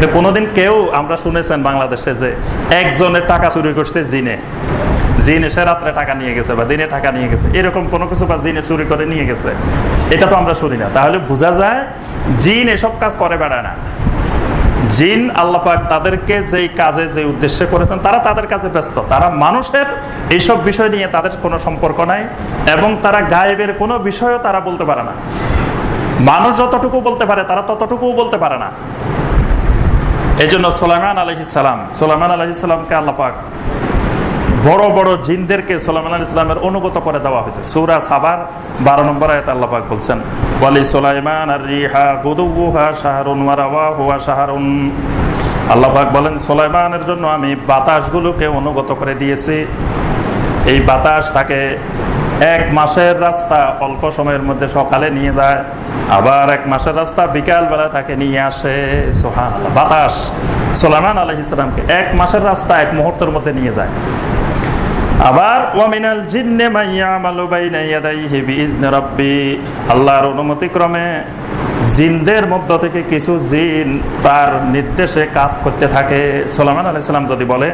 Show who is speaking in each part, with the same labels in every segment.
Speaker 1: কিন্তু কোনোদিন কেউ আমরা শুনেছেন বাংলাদেশে যে একজনের টাকা চুরি করছে জিনে। জিন এসে রাত্রে টাকা নিয়ে গেছে বা দিনে টাকা নিয়ে গেছে। এরকম কোনো কিছু বা জিনে চুরি করে নিয়ে গেছে। এটা তো আমরা শুনি না। তাহলে বোঝা যায় জিন এসব কাজ করে, বেড়ায় না। জিন আল্লাপাক তাদেরকে যেই কাজে যে উদ্দেশ্যে করেছেন, তারা তাদের কাছে ব্যস্ত। তারা মানুষের এইসব বিষয় নিয়ে তাদের কোনো সম্পর্ক নাই এবং তারা গায়েবের কোনো বিষয়ও তারা বলতে পারে না। মানুষ যতটুকু বলতে পারে, তারা ততটুকুও বলতে পারে না। এই জন্য সোলাইমান আলহি সালাম, সোলাইমান আলহি সালামকে আল্লাপাক বড় বড় জিনদেরকে সোলাইমান আলী ইসলামের অনুগত করে দেওয়া হয়েছে। সৌরা সাবার বারো নম্বর আয়াত আল্লাপাক বলছেন, ওয়ালি সোলাইমান আর রিহা গুদুহা শাহরুন হুয়া শাহরুন। আল্লাপাক বলেন, সোলাইমানের জন্য আমি বাতাসগুলোকে অনুগত করে দিয়েছি। এই বাতাস তাকে এক মাসের রাস্তা অল্প সময়ের মধ্যে সকালে নিয়ে যায়, আবার এক মাসের রাস্তা বিকাল বেলা তাকে নিয়ে আসে। সোহান বাতাস। সোলামান আলহিসামকে এক মাসের রাস্তা এক মুহূর্তের মধ্যে নিয়ে যায়। আবার ওয়ামিনাল জিন্নে বিইজনি রাব্বি। আল্লাহর অনুমতি ক্রমে জিনদের মধ্য থেকে কিছু জিন তার নির্দেশে কাজ করতে থাকে। সোলামান আলাইসালাম যদি বলে,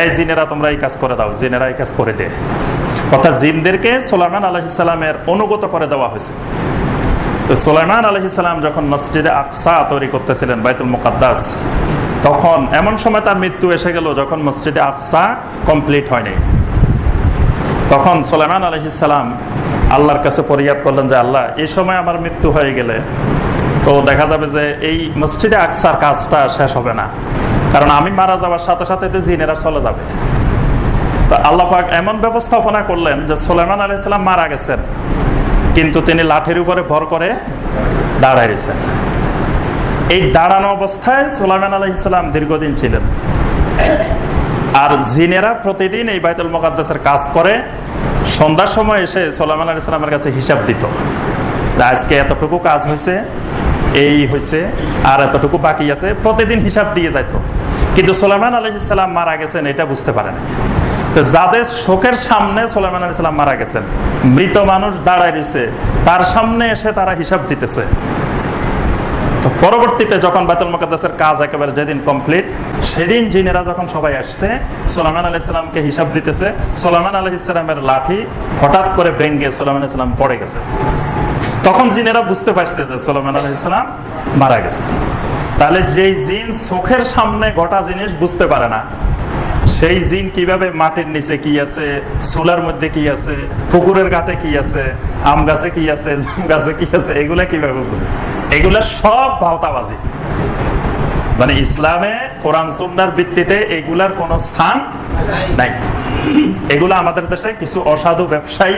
Speaker 1: এই জিনেরা তোমরা এই কাজ করে দাও, জিনেরা এই কাজ করে দে। অর্থাৎ জিনদেরকে সোলামান আলহিসাল্লামের অনুগত করে দেওয়া হয়েছে। তো সোলাইমান আলহিসাল্লাম যখন মসজিদে আকসা তৈরি করতেছিলেন, বাইতুল মুকাদ্দাস, তখন এমন সময় তার মৃত্যু এসে গেল যখন মসজিদে আকসা কমপ্লিট হয়নি। তখন সোলাইমান আলহিসাল্লাম আল্লাহর কাছে পরিয়াদ করলেন যে, আল্লাহ এই সময় আমার মৃত্যু হয়ে গেলে তো দেখা যাবে যে এই মসজিদে আকসার কাজটা শেষ হবে না। কারণ আমি মারা যাওয়ার সাথে সাথে তো জিনেরা চলে যাবে। তো আল্লাপাক এমন ব্যবস্থাপনা করলেন যে সোলাইমান আলাইসাল্লাম মারা গেছেন, কিন্তু তিনি লাঠির উপরে ভর করে দাঁড়াইছেন এই দাঁড়ানো অবস্থায় সোলাইমান আলাইসাল্লাম দীর্ঘদিন ছিলেন। আর জিনেরা প্রতিদিন এই বাইতুল মোকাদ্দাসের কাজ করে, সন্ধ্যার সময় এসে সোলাইমান আলী সাল্লামের কাছে হিসাব দিত আজকে এতটুকু কাজ হয়েছে এই হয়েছে আর এতটুকু বাকি আছে। প্রতিদিন হিসাব দিয়ে যাইতো। কিন্তু সোলাইমান আলী সাল্লাম মারা গেছেন, এটা বুঝতে পারেন। যাদের শোকের সামনে সোলাইমান আলী সাল্লাম মারা গেছেন, মৃত মানুষ দাঁড়ায় দিছে তার সামনে এসে তারা হিসাব দিতেছে। তো পরবর্তীতে যখন বাতুল মুকাদ্দাসের কাজ একেবারে যেদিন কমপ্লিট, সেদিন জিনেরা যখন সবাই আসছে সোলামান আলাহ ইসলামকে হিসাব দিতেছে। সোলামান আলহ ইসলামের লাঠি হঠাৎ করে ভেঙ্গে সোলামান ইসলাম পড়ে গেছে। তখন জিনেরা বুঝতে পারছে যে সোলামান আলহ ইসলাম মারা গেছে। তাহলে যেই জিন চোখের সামনে গোটা জিনিস বুঝতে পারে না, সেই জিন কীভাবে মাটির নিচে কি আছে সোলার মধ্যে কি আছে, পুকুরের ঘাটে কি আছে, আম গাছে কি আছে, জাম গাছে কি আছে, এগুলা কীভাবে বুঝে? এগুলা সব ভাওতাবাজি। মানে ইসলামে কোরআন সুন্নার ভিত্তিতে এগুলার কোনো স্থান নাই। এগুলো আমাদের দেশে কিছু অসাধু ব্যবসায়ী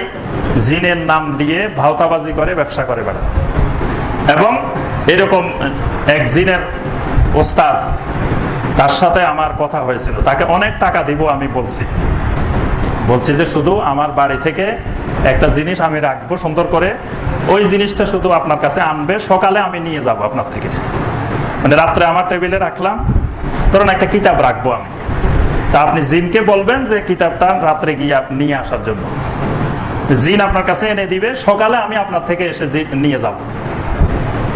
Speaker 1: জিনের নাম দিয়ে ভাওতাবাজি করে, ব্যবসা করে বেড়ায় এবং এরকম এক জিনের ওস্তাদ, তার সাথে আমার কথা হয়েছিল। তাকে অনেক টাকা দিব আমি বলছি। বলছি যে শুধু আমার বাড়ি থেকে একটা জিনিস আমি রাখব, সুন্দর করে। ওই জিনিসটা শুধু আপনার কাছে আনবে, সকালে আমি নিয়ে যাব আপনার থেকে। মানে রাত্রে আমার টেবিলে রাখলাম। ধরুন একটা কিতাব রাখব আমি। তা আপনি জিনকে বলবেন যে কিতাবটা রাত্রে গিয়ে আপ- নিয়ে আসার জন্য। জিন আপনার কাছে এনে দিবে, সকালে আমি আপনার থেকে এসে জিন নিয়ে যাব।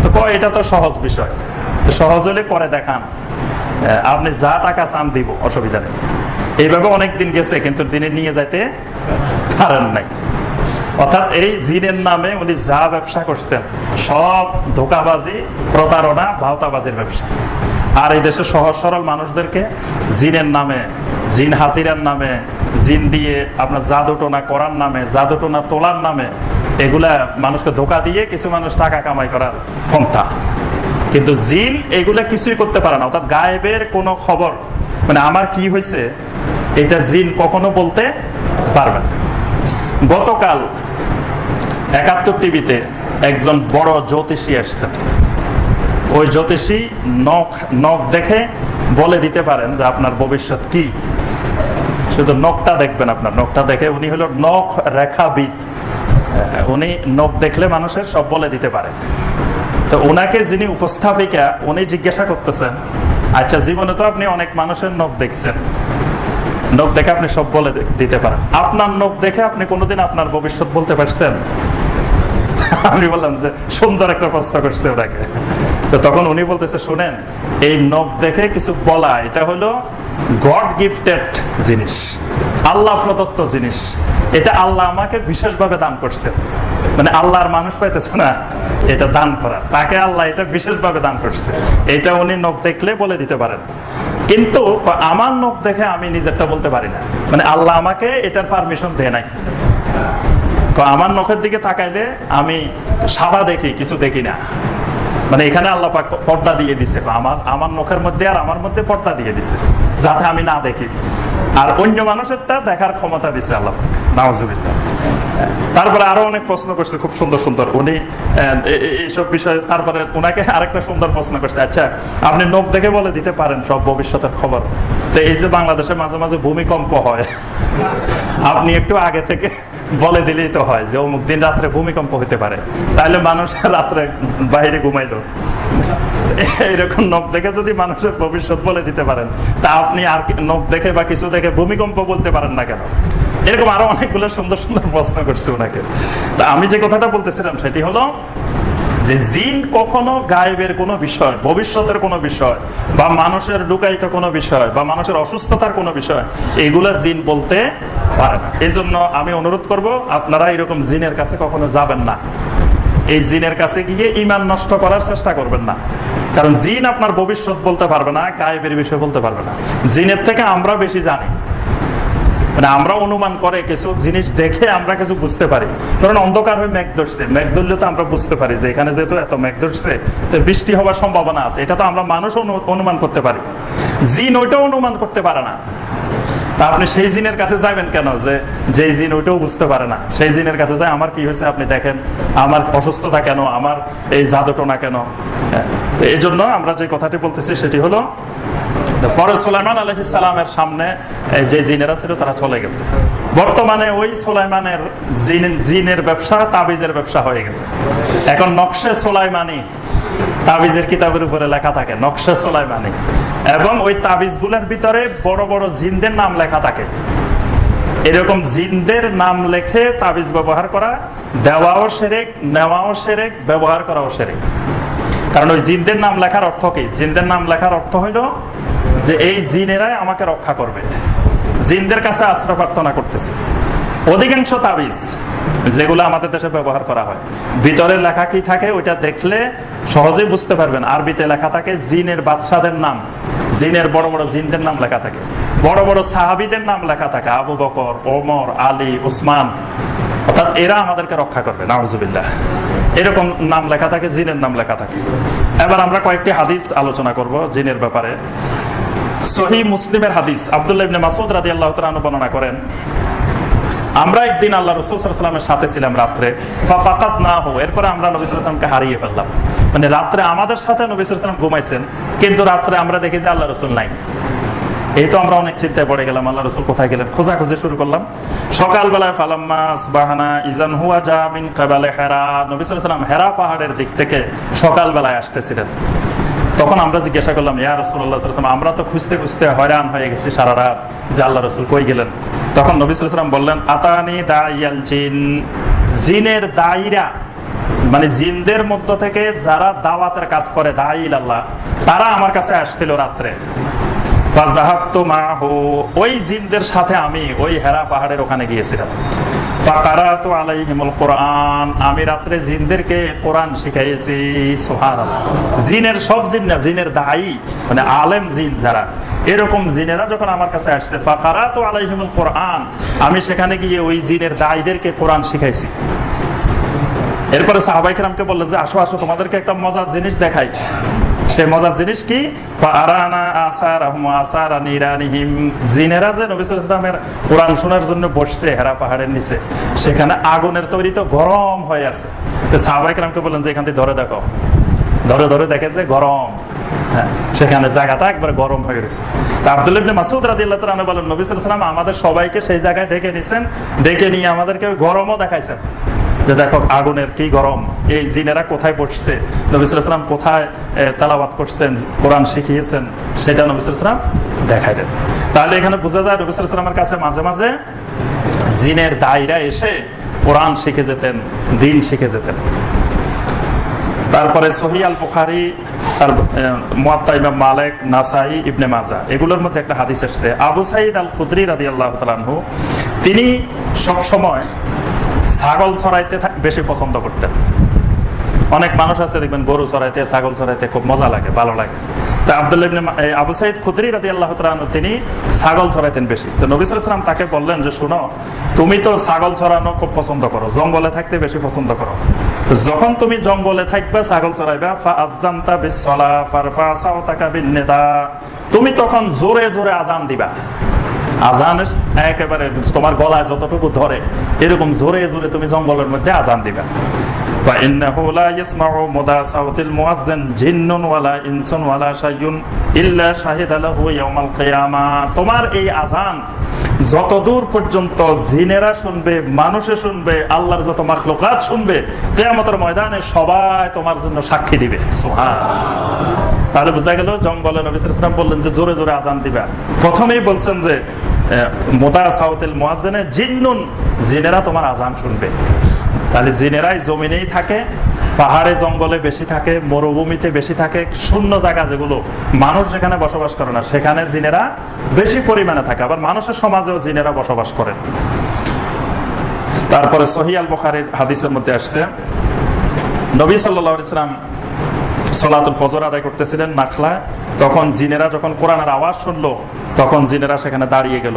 Speaker 1: তো কয়, এটা তো সহজ বিষয়। সহজ হলে করে দেখান আপনি যা টাকা চান দিব, অসুবিধা নেই। এইভাবে অনেক দিন গেছে, কিন্তু দিনে নিয়ে যাইতে পারেন নাই। অর্থাৎ এই জিনের নামে উনি যা ব্যবসা করছেন, সব ধোকাবাজি, প্রতারণা, ভাওতাবাজির ব্যবসা। আর এই দেশের সহজ সরল মানুষদেরকে জিনের নামে জিন হাজিরার নামে, জিন দিয়ে আপনার জাদুটোনা করার নামে, জাদুটোনা তোলার নামে, এগুলা মানুষকে ধোকা দিয়ে কিছু মানুষ টাকা কামাই করার ক্ষমতা। কিন্তু জিন এগুলা কিছুই করতে পারে না, অর্থাৎ গায়েবের কোনো খবর মানে আমার কি হয়েছে, এটা জিন কখনো বলতে পারবে না। গতকাল একাত্তর টিভিতে একজন বড় জ্যোতিষী আসছেন ওই জ্যোতিষী নখ নখ দেখে বলে দিতে পারেন যে আপনার ভবিষ্যৎ কি? শুধু নখটা দেখবেন আপনার, নখটা দেখে উনি হলো নখ রেখাবিদ। উনি নখ দেখলে মানুষের সব বলে দিতে পারে। তো ওনাকে যিনি উপস্থাপিকা, উনি জিজ্ঞাসা করতেছেন আচ্ছা জীবনে তো আপনি অনেক মানুষের নখ দেখছেন। নখ দেখে আপনি সব বলে দিতে পারেন। আপনার নখ দেখে আপনি কোনোদিন আপনার ভবিষ্যৎ বলতে পারছেন? আমি বললাম যে, সুন্দর একটা প্রশ্ন করছে ওনাকে। তো তখন উনি বলতেছে, শুনেন, এই নখ দেখে কিছু বলা, এটা হলো গড গিফটেড জিনিস, আল্লাহ প্রদত্ত জিনিস। এটা আল্লাহ আমাকে বিশেষভাবে দান করছে। মানে আল্লাহর মানুষ পাইতেছে না, এটা দান করা। তাকে আল্লাহ এটা বিশেষভাবে দান করছে। এটা উনি নখ দেখলে বলে দিতে পারেন। কিন্তু আমার নখ দেখে আমি নিজেরটা বলতে পারি না। মানে আল্লাহ আমাকে এটার পারমিশন দেয় নাই। আমার নখের দিকে তাকাইলে আমি সাদা দেখি, কিছু দেখি না। মানে এখানে আল্লাহ পর্দা দিয়ে দিছে। আমার আমার নখের মধ্যে আর আমার মধ্যে পর্দা দিয়ে দিছে, যাতে আমি না দেখি। আর অন্য মানুষেরটা দেখার ক্ষমতা দিছে আল্লাহ পাক। তারপরে আরও অনেক প্রশ্ন করছে, খুব সুন্দর সুন্দর। উনি এইসব বিষয়ে তারপরে ওনাকে আরেকটা সুন্দর প্রশ্ন করছে আচ্ছা আপনি নখ দেখে বলে দিতে পারেন সব ভবিষ্যতের খবর। তো এই যে বাংলাদেশে মাঝে মাঝে ভূমিকম্প হয়, আপনি একটু আগে থেকে বলে দিলেই তো হয় যে অমুক দিন রাত্রে ভূমিকম্প হতে পারে। তাহলে মানুষ রাত্রে বাইরে ঘুমাইলো। এইরকম নখ দেখে যদি মানুষের ভবিষ্যৎ বলে দিতে পারেন, তা আপনি আর নখ দেখে বা কিছু দেখে ভূমিকম্প বলতে পারেন না কেন? এরকম আরও অনেকগুলো সুন্দর সুন্দর প্রশ্ন করছে ওনাকে। তা আমি যে কথাটা বলতেছিলাম, সেটি হলো যে জিন কখনো গায়েবের কোনো বিষয়, ভবিষ্যতের কোনো বিষয়, বা মানুষের লুকায়িত কোনো বিষয়, বা মানুষের অসুস্থতার কোনো বিষয়, এগুলা জিন বলতে পারে না। এই জন্য আমি অনুরোধ করব, আপনারা এরকম জিনের কাছে কখনো যাবেন না। এই জিনের কাছে গিয়ে ইমান নষ্ট করার চেষ্টা করবেন না। কারণ জিন আপনার ভবিষ্যৎ বলতে পারবে না, গায়েবের বিষয় বলতে পারবে না। জিনের থেকে আমরা বেশি জানি। মানে আমরা অনুমান করে কিছু জিনিস দেখে আমরা কিছু বুঝতে পারি। কারণ অন্ধকার হয়ে মেঘ ধরছে মেঘ ধরলে তো আমরা বুঝতে পারি যে এখানে যেহেতু এত মেঘ ধরছে বৃষ্টি হওয়ার সম্ভাবনা আছে। এটা তো আমরা মানুষ অনুমান করতে পারি। জিন ওইটাও অনুমান করতে পারে না। তা আপনি সেই জিনের কাছে যাবেন কেন? যে যে জিন ওইটাও বুঝতে পারে না। সেই জিনের কাছে যায় আমার কি হয়েছে? আপনি দেখেন আমার অসুস্থতা কেন? আমার এই জাদুটোনা কেন? হ্যাঁ, এই জন্য আমরা যে কথাটি বলতেছি সেটি হলো পরে সুলাইমান আলহ সামনে যে জিনেরা ছিল, তারা চলে গেছে। বর্তমানে ওই সুলাইমানের জিন- জিনের ব্যবসা তাবিজের ব্যবসা হয়ে গেছে। এখন নকশে তাবিজের কিতাবের উপরে লেখা থাকে, নকশে এবং ওই তাবিজগুলোর ভিতরে বড় বড় জিনদের নাম লেখা থাকে। এরকম জিনদের নাম লেখে তাবিজ ব্যবহার করা, দেওয়াও সেরেক, নেওয়াও সেরেক, ব্যবহার করাও সেরেক। কারণ ওই জিনদের নাম লেখার অর্থ কি? জিনদের নাম লেখার অর্থ হইল যে এই জিনেরাই আমাকে রক্ষা করবে। জিনদের কাছে আশ্রয় প্রার্থনা করতেছে। অধিকাংশ তাবিজ যেগুলো আমাদের দেশে ব্যবহার করা হয়, ভিতরে লেখা কি থাকে ওইটা দেখলে সহজেই বুঝতে পারবেন। আরবিতে লেখা থাকে জিনের বাদশাদের নাম। জিনের বড় বড় জিনদের নাম লেখা থাকে। বড় বড় সাহাবিদের নাম লেখা থাকে। আবু বকর, ওমর, আলী, উসমান। অর্থাৎ এরা আমাদেরকে রক্ষা করবে। নাউজুবিল্লাহ। এরকম নাম লেখা থাকে, জিনের নাম লেখা থাকে। এবার আমরা কয়েকটি হাদিস আলোচনা করব জিনের ব্যাপারে। সহি মুসলিমের হাদিস। আব্দুল্লাহ ইবনে মাসুদ রাদিয়াল্লাহু তাআলা বর্ণনা করেন, আমরা একদিন আল্লাহ রসুল সাল্লামের সাথে ছিলাম রাত্রে ফাকাত না হো এরপরে আমরা নবী সাল্লামকে হারিয়ে ফেললাম। মানে রাত্রে আমাদের সাথে নবী সাল্লাম ঘুমাইছেন, কিন্তু রাত্রে আমরা দেখি যে আল্লাহ রসুল নাই। এই তো আমরা অনেক চিন্তায় পড়ে গেলাম আল্লাহ রসুল কোথায় গেলেন? খোঁজাখুঁজি শুরু করলাম। সকালবেলায় ফালাম্মাস বাহানা ইজান হুয়া জামিন কাবালে হেরা। নবী সাল্লাম হেরা পাহাড়ের দিক থেকে সকালবেলায় আসতেছিলেন। তখন আমরা জিজ্ঞাসা করলাম, ইয়া রসুল্লাহ সাল্লাম আমরা তো খুঁজতে খুঁজতে হয়রান হয়ে গেছি সারা রাত যে আল্লাহ রসুল কই গেলেন? তখন নবী সাল্লাম বললেন, আতানি দাইয়াল জিন। জিনের দায়রা মানে জিনদের মধ্য থেকে যারা দাওয়াতের কাজ করে, দাইল আল্লাহ, তারা আমার কাছে আসছিল রাত্রে। ওই জিনদের সাথে আমি ওই হেরা পাহাড়ের ওখানে গিয়েছিলাম। আমি রাত্রে কোরআন শিখাইছি জিনের সব জিন না, জিনের দায়ী মানে আলেম জিন যারা, এরকম জিনেরা যখন আমার কাছে আসছে ফাকারাতু আলাইহিমুল কোরআন, আমি সেখানে গিয়ে ওই জিনের দায়ীদেরকে কোরআন শিখাইছি। এরপরে সাহাবাইকেরামকে বললেন যে, আসো আসো, তোমাদেরকে একটা মজার জিনিস দেখাই। সে মজার জিনিস কি? আরানা আসারাহুম আসারা নিরানিহিম। জিনেরা যে নবী সাল্লাল্লাহু আলাইহি ওয়াসাল্লামের কোরআন শোনার জন্য বসছে হেরা পাহাড়ের নিচে সেখানে আগুনের তৈরি তো গরম হয়ে আছে। তো সাহাবাইকেরামকে বললেন যে এখান থেকে ধরে দেখো ধরে ধরে দেখে যে গরম। হ্যাঁ, সেখানে জায়গাটা একবার গরম হয়ে গেছে। তা আব্দুল ইবনে মাসুদ রাদিয়াল্লাহু তাআলা বলেন নবী সাল্লাল্লাহু আলাইহি আমাদের সবাইকে সেই জায়গায় ডেকে নিয়েছেন ডেকে নিয়ে আমাদেরকে গরমও দেখাইছেন। যে দেখো, আগুনের কি গরম? এই জিনেরা কোথায় বসছে? নবিসাম কোথায় তেলাওয়াত করছেন? কোরআন শিখিয়েছেন, সেটা নবিসাম দেখাই দেন। তাহলে এখানে বোঝা যায় নবিসামের কাছে মাঝে মাঝে জিনের দায়রা এসে কোরআন শিখে যেতেন, দিন শিখে যেতেন। তারপরে সহি আল বুখারি আর মুয়াত্তা মালিক, নাসাই, ইবনে মাজা এগুলোর মধ্যে একটা হাদিস এসেছে আবু সাইদ আল খুদরি তাআলা আনহু, তিনি সব সময় ছাগল ছড়াইতে বেশি পছন্দ করতেন। অনেক মানুষ আছে, দেখবেন গরু চড়াইতে ছাগল চড়াইতে খুব মজা লাগে, ভালো লাগে। তো আব্দুল্লাহ আবু সাইদ খুদরি রাদি আল্লাহ তিনি ছাগল ছড়াইতেন বেশি। তো নবী সালাম তাকে বললেন যে, শুনো, তুমি তো ছাগল ছড়ানো খুব পছন্দ করো, জঙ্গলে থাকতে বেশি পছন্দ করো। তো যখন তুমি জঙ্গলে থাকবে, ছাগল চড়াইবা ফা আজদান্তা বিসলা ফারফা সাউতাকা বিন্নেদা। তুমি তখন জোরে জোরে আজান দিবা। আজানের একেবারে তোমার গলায় যতটুকু ধরে, এরকম জোরে জোরে তুমি জঙ্গলের মধ্যে আজান দিবে। তোমার এই আজান যতদূর পর্যন্ত জিনেরা শুনবে, মানুষে শুনবে, আল্লাহর যত মাখলুকাত শুনবে, কেয়ামতের ময়দানে সবাই তোমার জন্য সাক্ষী দিবে। তাহলে বোঝা গেল জঙ্গলে নবী সাল্লাল্লাহু আলাইহি ওয়াসাল্লাম বললেন যে জোরে জোরে আজান দিবা। প্রথমেই বলছেন যে মোদা সাউতেল মুয়াজ্জিনে জিন্নুন, জিনেরা তোমার আজান শুনবে। তাহলে জিনেরাই জমিনেই থাকে, পাহাড়ে, জঙ্গলে বেশি থাকে, মরুভূমিতে বেশি থাকে, শূন্য জায়গা যেগুলো মানুষ যেখানে বসবাস করে না, সেখানে জিনেরা বেশি পরিমাণে থাকে। আবার মানুষের সমাজেও জিনেরা বসবাস করেন তারপরে সহিয়াল বখারির হাদিসের মধ্যে আসছে, নবী সাল্লাহ ইসলাম সলাতুল ফজর আদায় করতেছিলেন নাখলায় তখন জিনেরা যখন কোরআনের আওয়াজ শুনলো, তখন জিনেরা সেখানে দাঁড়িয়ে গেল।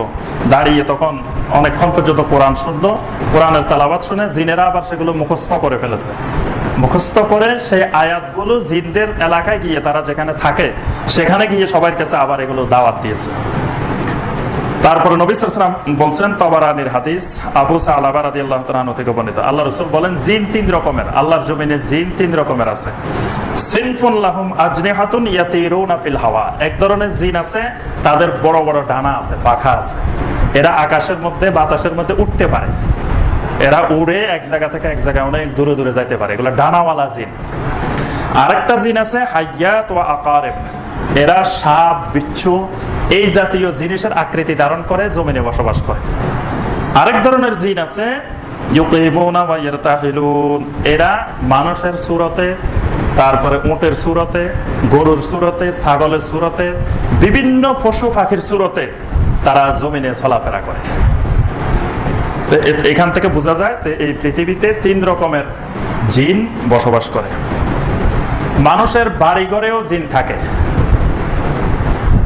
Speaker 1: দাঁড়িয়ে তখন অনেকক্ষণ পর্যন্ত কোরআন শুনলো, কোরআনের তালাবাদ শুনে জিনেরা আবার সেগুলো মুখস্থ করে ফেলেছে। মুখস্থ করে সেই আয়াতগুলো জিনদের এলাকায় গিয়ে তারা যেখানে থাকে, সেখানে গিয়ে সবার কাছে আবার এগুলো দাওয়াত দিয়েছে। তারপরে নবী সাল্লাম বলছেন তবারানির হাদিস আবু সালাবা আনহু থেকে বর্ণিত। আল্লাহ রাসূল বলেন, জিন তিন রকমের। আল্লাহর জমিনে জিন তিন রকমের আছে। সিনফুন ইয়াতিরুনা ফিল হাওয়া। এক ধরনের জিন আছে, তাদের বড় বড় ডানা আছে, পাখা আছে। এরা আকাশের মধ্যে, বাতাসের মধ্যে উঠতে পারে। এরা উড়ে এক জায়গা থেকে এক জায়গায় অনেক দূরে দূরে যাইতে পারে। এগুলো ডানাওয়ালা জিন। আরেকটা জিন আছে, হাইয়াত ওয়া আকারেব। এরা সাপ, বিচ্ছু এই জাতীয় জিনিসের আকৃতি ধারণ করে, জমিনে বসবাস করে। আরেক ধরনের জিন আছে এরা মানুষের সুরতে, তারপরে উটের সুরতে, গরুর সুরতে, ছাগলের সুরতে, বিভিন্ন পশু পাখির সুরতে তারা জমিনে চলাফেরা করে। এখান থেকে বোঝা যায় এই পৃথিবীতে তিন রকমের জিন বসবাস করে। মানুষের বাড়িঘরেও জিন থাকে।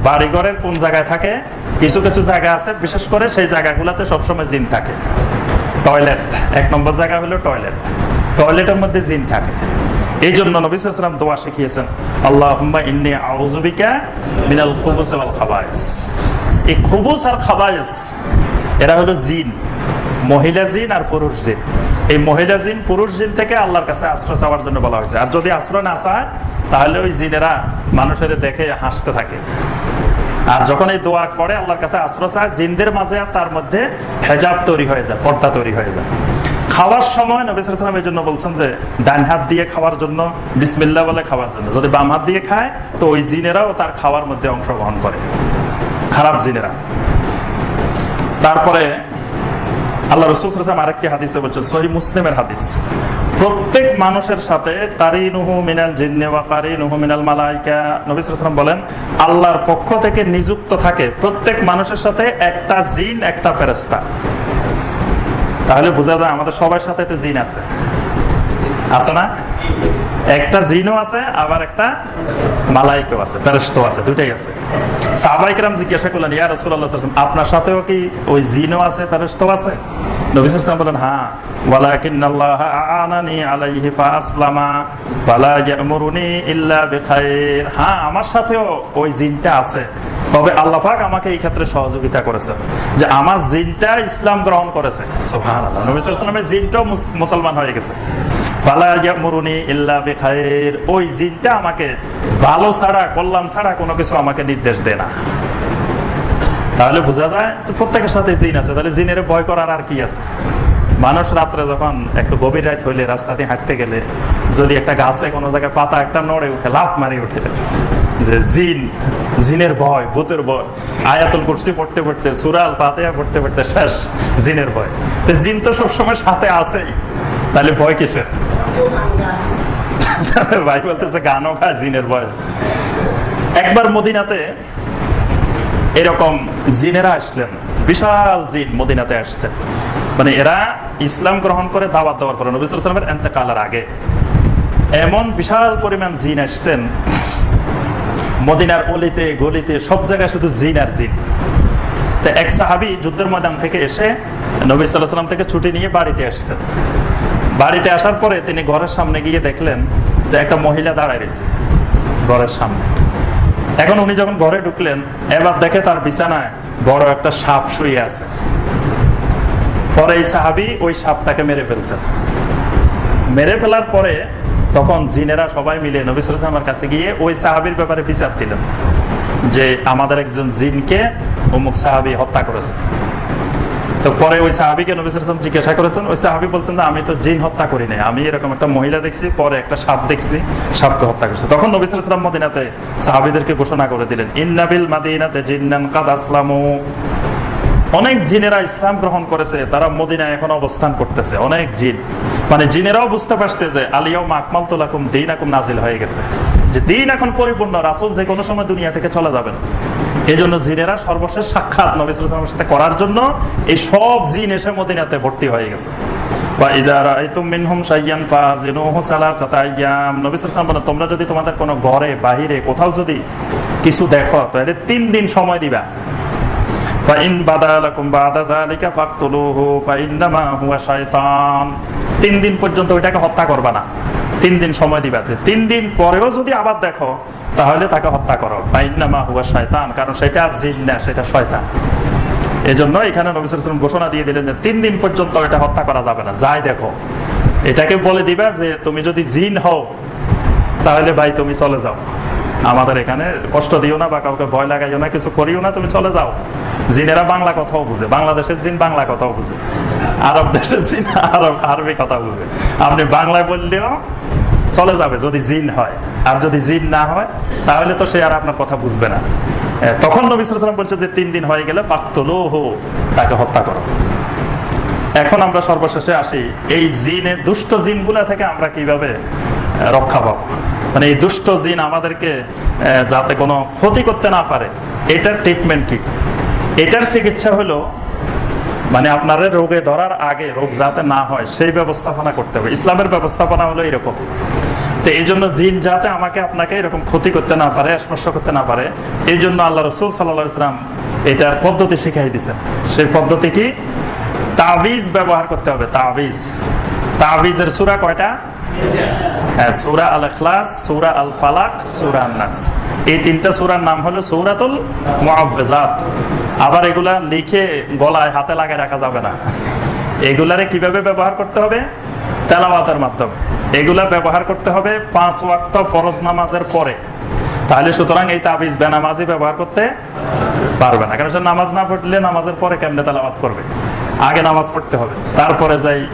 Speaker 1: বাড়িঘরের কোন জায়গায় থাকে? কিছু কিছু জায়গা আছে, বিশেষ করে সেই জায়গাগুলোতে সবসময় জিন থাকে। টয়লেট, এক নম্বর জায়গা হলো টয়লেট। টয়লেটের মধ্যে জিন থাকে। এই জন্য নবী সাল্লাম দোয়া শিখিয়েছেন আল্লাহ ইন্নি আউজুবিকা মিনাল খুবুস ওয়াল খাবাইস এই খুবুস আর খাবাইস এরা হলো জিন। মহিলা জিন আর পুরুষ জিন। এই মহিলা জিন, পুরুষ জিন থেকে আল্লাহর কাছে আশ্রয় চাওয়ার জন্য বলা হয়েছে। আর যদি আশ্রয় না চায়, তাহলে ওই জিনেরা মানুষের দেখে হাসতে থাকে। আর যখন এই দোয়া করে আল্লাহর কাছে আশ্রয় চায়, জিনদের মাঝে আর তার মধ্যে হেজাব তৈরি হয়ে যায়, পর্দা তৈরি হয়ে যায়। খাওয়ার সময় নবী সালাম এই জন্য বলছেন যে, ডান হাত দিয়ে খাওয়ার জন্য বিসমিল্লা বলে খাওয়ার জন্য। যদি বাম হাত দিয়ে খায়, তো ওই জিনেরাও তার খাওয়ার মধ্যে অংশগ্রহণ করে। খারাপ জিনেরা। তারপরে আল্লাহ রসুল সাল্লাম আরেকটি হাদিসে বলছেন সহি মুসলিমের হাদিস। প্রত্যেক মানুষের সাথে কারিনুহু মিনাল জিন্নে ওয়া কারিনুহু মিনাল মালাইকা, নবী সালাম বলেন, আল্লাহর পক্ষ থেকে নিযুক্ত থাকে প্রত্যেক মানুষের সাথে একটা জিন, একটা ফেরেস্তা তাহলে বোঝা যায় আমাদের সবার সাথে তো জিন আছে। আছে না? একটা জিনও আছে আবার একটা মালাইকও আছে ফেরেশতাও আছে দুইটাই আছে। সাহাবাইকরাম জিজ্ঞাসা করলেন ইয়া ওয়াসাল্লাম, আপনার সাথেও কি ওই জিনও আছে ফেরেশতাও আছে? বলেন হ্যাঁ। হ্যাঁ আমার সাথেও ওই জিনটা আছে। তবে আল্লাহ পাক আমাকে এই ক্ষেত্রে সহযোগিতা করেছেন যে আমার জিনটা ইসলাম গ্রহণ করেছে। সুবহানাল্লাহ। নবী সাল্লাল্লাহু আলাইহি ওয়াসাল্লামের জিনটাও মুসলমান হয়ে গেছে। ওই জিনটা আমাকে ভালো ছাড়া, কল্যাণ ছাড়া কোনো কিছু আমাকে নির্দেশ দেয় না। তাহলে বোঝা যায় প্রত্যেকের সাথে জিন আছে, তাহলে জিনের ভয় করার আর কি আছে? মানুষ রাত্রে যখন একটু গভীর রাত হইলে রাস্তা দিয়ে হাঁটতে গেলে, যদি একটা গাছে কোনো জায়গায় পাতা একটা নড়ে উঠে, লাফ মারি উঠে, যে জিন, জিনের ভয়, ভূতের ভয়, আয়াতুল কুরসি পড়তে পড়তে সুরাল পাতেয়া পড়তে পড়তে শেষ, জিনের ভয়। তো জিন তো সবসময় সাথে আছেই। তাহলে ভয় কিসের? ভাই বলতেছে গানও খায় জিনের ভয়। একবার মদিনাতে এরকম জিনেরা আসলেন, বিশাল জিন মদিনাতে আসছেন মানে এরা ইসলাম গ্রহণ করে দাওয়াত দেওয়ার পরে নবী সালামের এন্তেকালের আগে এমন বিশাল পরিমাণ জিন আসছেন, মদিনার অলিতে, গলিতে, সব জায়গায় শুধু জিন আর জিন। তো এক সাহাবি যুদ্ধের ময়দান থেকে এসে নবী সাল্লাহ সাল্লাম থেকে ছুটি নিয়ে বাড়িতে আসছেন। বাড়িতে আসার পরে তিনি ঘরের সামনে গিয়ে দেখলেন যে একটা মহিলা দাঁড়ায় রয়েছে ঘরের সামনে। এখন উনি যখন ঘরে ঢুকলেন, এবার দেখে তার বিছানায় বড় একটা সাপ শুয়ে আছে। পরে এই সাহাবি ওই সাপটাকে মেরে ফেলছেন মেরে ফেলার পরে তখন জিনেরা সবাই মিলে নবী কাছে গিয়ে ওই সাহাবির ব্যাপারে বিচার দিলেন যে আমাদের একজন জিনকে অমুক সাহাবি হত্যা করেছে। তো পরে ওই সাহাবিকে নবী সালাম জিজ্ঞাসা করেছেন, ওই সাহাবি বলছেন আমি তো জিন হত্যা করি নাই। আমি এরকম একটা মহিলা দেখছি, পরে একটা সাপ দেখছি, সাপকে হত্যা করেছে। তখন নবী সালাম মদিনাতে সাহাবিদেরকে ঘোষণা করে দিলেন ইন্নাবিল মাদিনাতে জিন্নান কাদ আসলামু। অনেক জিনেরা ইসলাম গ্রহণ করেছে, তারা মদিনায় এখন অবস্থান করতেছে, অনেক জিন। মানে জিনেরাও বুঝতে পারছে যে আলিয়াও আকমাল তোলাকুম দিন আকুম নাজিল হয়ে গেছে। যে দিন এখন পরিপূর্ণ, রাসুল যে কোনো সময় দুনিয়া থেকে চলে যাবেন। এই জন্য জিনেরা সর্বশেষ সাক্ষাৎ নবী সাল্লামের সাথে করার জন্য এই সব জিন এসে মদিনাতে ভর্তি হয়ে গেছে। তোমরা যদি তোমাদের কোনো ঘরে, বাহিরে, কোথাও যদি কিছু দেখো, তাহলে তিন দিন সময় দিবা। তিন দিন পর্যন্ত ওইটাকে হত্যা করবা না। তিন দিন সময় দিবা। তিন দিন পরেও যদি আবার দেখো, তাহলে তাকে হত্যা করো। মা হুয়া শয়তান, কারণ সেটা জিন না, সেটা শয়তান। এই জন্য এখানে নবী সাল্লাল্লাহু আলাইহি ওয়াসাল্লাম ঘোষণা দিয়ে দিলেন যে তিন দিন পর্যন্ত এটা হত্যা করা যাবে না। যাই দেখো, এটাকে বলে দিবা যে তুমি যদি জিন হও, তাহলে ভাই তুমি চলে যাও। আমাদের এখানে কষ্ট দিও না বা কাউকে ভয় লাগাইও না, কিছু করিও না, তুমি চলে যাও। জিনেরা বাংলা কথাও বুঝে, বাংলাদেশের জিন বাংলা কথাও বুঝে। আরব দেশের জিন আরব, আরবি কথা বুঝে। আপনি বাংলায় বললেও চলে যাবে যদি জিন হয়। আর যদি জিন না হয়, তাহলে তো সে আর আপনার কথা বুঝবে না। তখন নবী সাল্লাল্লাহু বলছে যে তিন দিন হয়ে গেলে ফাকতুলু হো তাকে হত্যা করো। এখন আমরা সর্বশেষে আসি, এই জিনে, দুষ্ট জিনগুলা থেকে আমরা কীভাবে রক্ষা পাবো। মানে এই দুষ্ট জিন আমাদেরকে যাতে কোনো ক্ষতি করতে না পারে, এটার ট্রিটমেন্ট কি? এটার চিকিৎসা হলো মানে আপনার রোগে ধরার আগে রোগ যাতে না হয়, সেই ব্যবস্থাপনা করতে হবে। ইসলামের ব্যবস্থাপনা হলো এরকম। তো এই জন্য জিন যাতে আমাকে আপনাকে এরকম ক্ষতি করতে না পারে, স্পর্শ করতে না পারে, এই জন্য আল্লাহ রসুল সাল্লাহ ইসলাম এটার পদ্ধতি শিখাই দিয়েছেন। সেই পদ্ধতি কি? তাবিজ ব্যবহার করতে হবে, তাবিজ। তাবিজের সুরা কয়টা? হ্যাঁ, আবার এগুলা লিখে গলায় হাতে লাগায় রাখা যাবে না। এগুলারে কীভাবে ব্যবহার করতে হবে? তেলাওয়াতের মাধ্যমে। এগুলা ব্যবহার করতে হবে পাঁচ ওয়াক্ত ফরজ নামাজের পরে। তাহলে সুতরাং এই তাবিজ বেনামাজি ব্যবহার করতে পারবে না। কারণ সে নামাজ না পড়লে নামাজের পরে কেমনে তেলাওয়াত করবে? আগে নামাজ পড়তে হবে। তারপরে যাই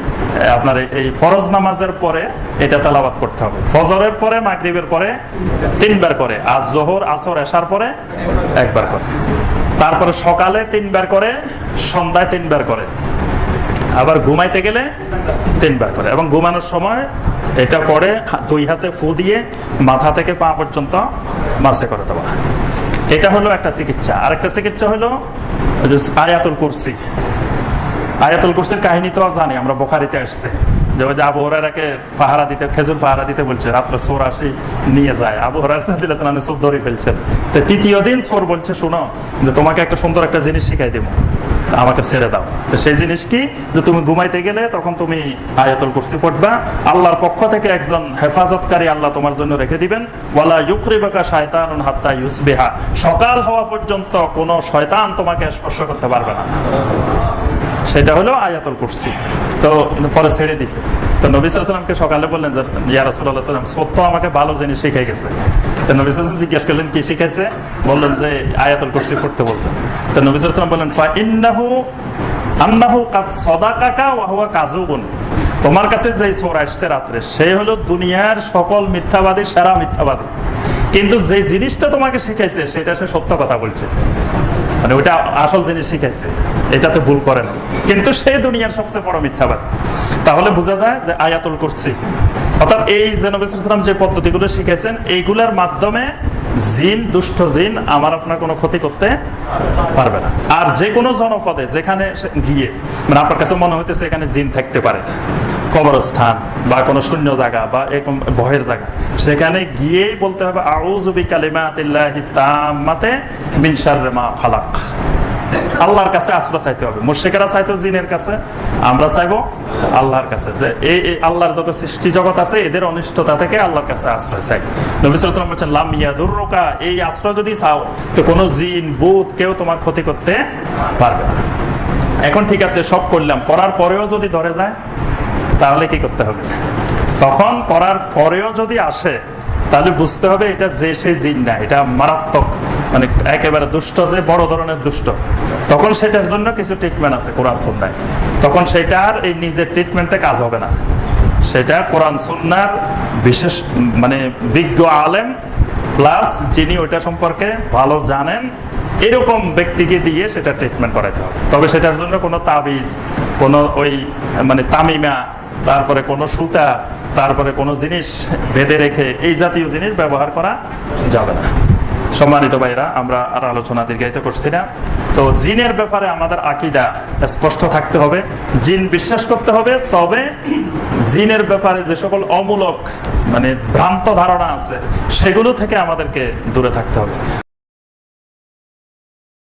Speaker 1: আপনার এই- ফরজ নামাজের পরে এটা তেলাওয়াত করতে হবে। ফজরের পরে, মাগরিবের পরে, তিনবার করে। আজ জোহর, আসর এসার পরে একবার করে। তারপরে সকালে তিনবার করে, সন্ধ্যায় তিনবার করে। আবার ঘুমাইতে গেলে তিনবার করে। এবং ঘুমানোর সময় এটা পরে দুই হাতে ফু দিয়ে মাথা থেকে পা পর্যন্ত মাসে করে দেওয়া। এটা হলো একটা চিকিৎসা। আরেকটা চিকিৎসা হলো আয়াতুল কুরসি। আয়াতুল কুরসির কাহিনী তো জানি, আমরা বোখারিতে আসছে। যে ওই যে আবু হরারাকে পাহারা দিতে, খেজুর পাহারা দিতে বলছে, রাত্রে সোর আসি, নিয়ে যায়। আবু হরারা দিলে তো চোর ধরে ফেলছেন তো তৃতীয় দিন সোর বলছে, শোনো, যে তোমাকে একটা সুন্দর একটা জিনিস শিখাই দেবো। আমাকে ছেড়ে দাও। তো সেই জিনিস কি? যে তুমি ঘুমাইতে গেলে তখন তুমি আয়াতুল কুরসি পড়বা। আল্লাহর পক্ষ থেকে একজন হেফাজতকারী আল্লাহ তোমার জন্য রেখে দিবেন। ওয়ালা ইউকরিবাকা শয়তানুন হাত্তা ইউসবিহা। সকাল হওয়া পর্যন্ত কোনো শয়তান তোমাকে স্পর্শ করতে পারবে না। সেটা হলো আয়াতুল কুরসি। তো পরে ছেড়ে দিছে। তো নবী সাল্লামকে সকালে বললেন যে, ইয়া সাল্লাম সত্য আমাকে ভালো জিনিস শিখে গেছে তো নবী সাল্লাম জিজ্ঞেস করলেন, কি শিখাইছে? বললেন যে, আয়াতুল কুরসি পড়তে বলছেন তো নবী সাল্লাম বললেন ফা ইন্নাহু আন্নাহু কাদ তোমার কাছে যে সোর আসছে রাত্রে, সে হলো দুনিয়ার সকল মিথ্যাবাদী, সেরা মিথ্যাবাদী। কিন্তু যে জিনিসটা তোমাকে শিখাইছে, সেটা সে সত্য কথা বলছে। মানে ওটা আসল জিনিস শিখাইছে এটাতে ভুল করে না। কিন্তু সে দুনিয়ার সবচেয়ে বড় মিথ্যাবাদ। তাহলে বোঝা যায় যে আয়াতুল করছি অর্থাৎ এই যে নবী যে পদ্ধতিগুলো শিখেছেন, এইগুলোর মাধ্যমে জিন, দুষ্ট জিন, আমার আপনার কোনো ক্ষতি করতে পারবে না। আর যে কোনো জনপদে, যেখানে গিয়ে মানে আপনার কাছে মনে হইতেছে এখানে জিন থাকতে পারে, কবরস্থান বা কোনো শূন্য জায়গা বা এরকম ভয়ের জায়গা, সেখানে গিয়েই বলতে হবে আউযুবি কালিমাতিল্লাহি তাম্মাতে মিন শাররি মা খালাক। আল্লাহর কাছে আশ্রয় চাইতে হবে। মুর্শিকেরা চাইতো জিনের কাছে, আমরা চাইব আল্লাহর কাছে। যে এই আল্লাহর যত সৃষ্টি জগৎ আছে, এদের অনিষ্টতা থেকে আল্লাহর কাছে আশ্রয় চাই। নবী সাল্লাল্লাহু আলাইহি ওয়াসাল্লাম বলছেন এই আশ্রয় যদি চাও, তো কোনো জিন, ভূত কেউ তোমার ক্ষতি করতে পারবে না। এখন ঠিক আছে, সব করলাম। করার পরেও যদি ধরে যায়, তাহলে কি করতে হবে? তখন করার পরেও যদি আসে তাহলে বুঝতে হবে এটা যে সেই জিন না, এটা মারাত্মক। মানে একেবারে দুষ্ট যে বড় ধরনের দুষ্ট। তখন সেটার জন্য কিছু ট্রিটমেন্ট আছে কোরআন সুন্নায়। তখন সেটা আর এই নিজের ট্রিটমেন্টে কাজ হবে না। সেটা কোরআন সুন্নার বিশেষ মানে বিজ্ঞ আলেম প্লাস যিনি ওইটা সম্পর্কে ভালো জানেন, এরকম ব্যক্তিকে দিয়ে সেটা ট্রিটমেন্ট করাতে হবে। তবে সেটার জন্য কোনো তাবিজ, কোনো ওই মানে তামিমা তারপরে কোনো সুতা, তারপরে কোনো জিনিস বেঁধে রেখে এই জাতীয় জিনিস ব্যবহার করা যাবে না। সম্মানিত ভাইরা আমরা আর আলোচনা দীর্ঘায়িত করছি না। তো জিনের ব্যাপারে আমাদের আকিদা স্পষ্ট থাকতে হবে, জিন বিশ্বাস করতে হবে। তবে জিনের ব্যাপারে যে সকল অমূলক মানে ভ্রান্ত ধারণা আছে, সেগুলো থেকে আমাদেরকে দূরে থাকতে হবে।